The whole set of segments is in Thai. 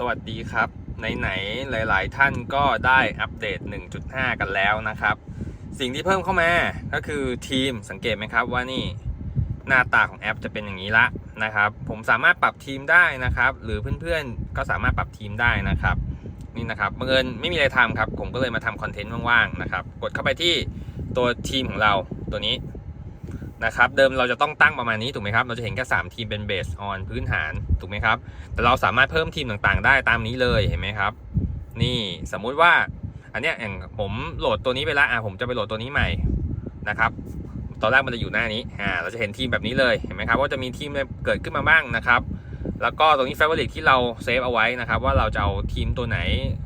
สวัสดีครับ ไหนๆ หลาย ๆ ท่านก็ได้อัปเดต 1.5 กันแล้วนะครับ สิ่งที่เพิ่มเข้ามาก็คือทีมสังเกตไหมครับว่านี่หน้าตาของแอปจะเป็นอย่างนี้ละนะครับ ผมสามารถปรับทีมได้นะครับ หรือเพื่อนๆ ก็สามารถปรับทีมได้นะครับ นี่นะครับบังเอิญไม่มีอะไรทำครับ ผมก็เลยมาทำคอนเทนต์ว่างๆนะครับ กดเข้าไปที่ตัวทีมของเราตัวนี้ นะครับเดิมเราจะต้องตั้งประมาณนี้ถูกไหมครับเราจะเห็นแค่3ทีมเป็นเบสออนพื้นฐานถูกไหมครับแต่เราสามารถเพิ่มทีมต่างๆ ได้ตามนี้เลยเห็นไหมครับ นี่สมมุติว่าอันเนี้ยอย่างผมโหลดตัวนี้ไปล้วอะผมจะไปโหลดตัวนี้ใหม่นะครับตอนแรกมันจะอยู่หน้านี้อ่าเราจะเห็นทีมแบบนี้เลยเห็นไหมครับว่าจะมีทีมเกิดขึ้นมาบ้างนะครับแล้วก็ตรงนี้ favorite ที่เราเซฟเอาไว้นะครับว่าเราจะเอาทีมตัวไหน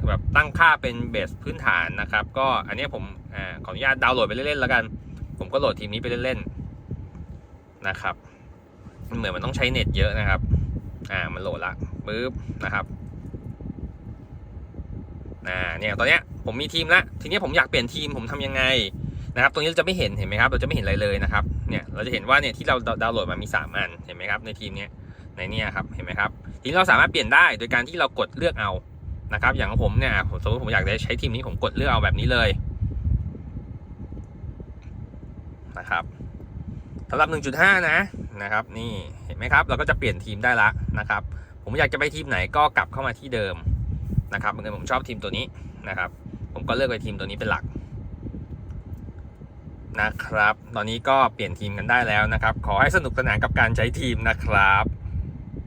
แบบตั้งค่าเป็นเบสพื้นฐานนะครับก็อันเนี้ยผมอขออนุญาตดาวน์โหลดไปเล่นๆแล้วกัน ผมก็โหลดทีมนี้ไปเล่นๆ นะครับมันเหมือนมันต้องใช้เน็ตเยอะนะครับ อ่า มันโหลดละปึ๊บนะครับ อ่า เนี่ยตอนเนี้ยผมมีทีมละ ทีนี้ผมอยากเปลี่ยนทีมผมทำยังไงนะครับ ตรงนี้เราจะไม่เห็นเห็นไหมครับ เราจะไม่เห็นอะไรเลยนะครับ เนี่ยเราจะเห็นว่าเนี่ยที่เราดาวน์โหลดมามี 3 อันเห็นไหมครับในทีมเนี้ยในเนี้ยครับเห็นไหมครับ ทีนี้เราสามารถเปลี่ยนได้โดยการที่เรากดเลือกเอานะครับ อย่างของผมเนี่ยผมสมมติผมอยากจะใช้ทีมนี้ผมกดเลือกเอาแบบนี้เลยนะครับ สำหรับ 1.5 นะนะครับนี่เห็นไหมครับ เราก็จะเปลี่ยนทีมได้ละนะครับ ผมอยากจะไปทีมไหนก็กลับเข้ามาที่เดิมนะครับเมื่อผมชอบทีมตัวนี้นะครับ ผมก็เลือกไปทีมตัวนี้เป็นหลักนะครับ ตอนนี้ก็เปลี่ยนทีมกันได้แล้วนะครับ ขอให้สนุกสนานกับการใช้ทีมนะครับ